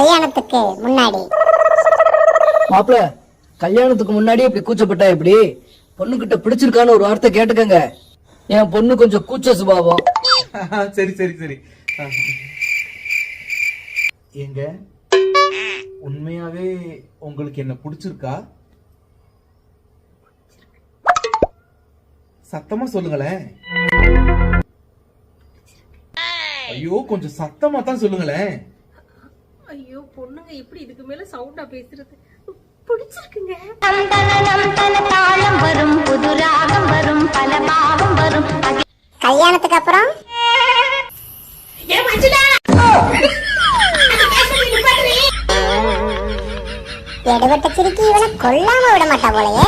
கல்யாணத்துக்கு முன்னாடி. மாப்பிள கல்யாணத்துக்கு முன்னாடி இப்படி கூச்சப்பட்டா எப்படி? பொண்ணுகிட்ட பிடிச்சிருக்கான்னு ஒரு வார்த்தை கேட்டுக்கங்க. என் பொண்ணு கொஞ்சம் கூச்ச சுபாவம். சரி சரி சரி. ஏங்க உண்மையாவே உங்களுக்கு என்ன பிடிச்சிருக்கா? சத்தமா சொல்லுங்களேன். ஐயோ கொஞ்சம் சத்தமா தான் சொல்லுங்களேன். ஐயோ பொண்ணுங்க எப்படி இதுக்கு மேல சவுண்டா பேசுறது? பிடிச்சிருக்குங்க. தாளம் வரும் புது ராகம் வரும் பல பாவம் வரும் கல்யாணத்துக்கு அப்புறம் எடுபட்ட சிரிக்கி இவனை கொல்லாம விட மாட்டா போலயே.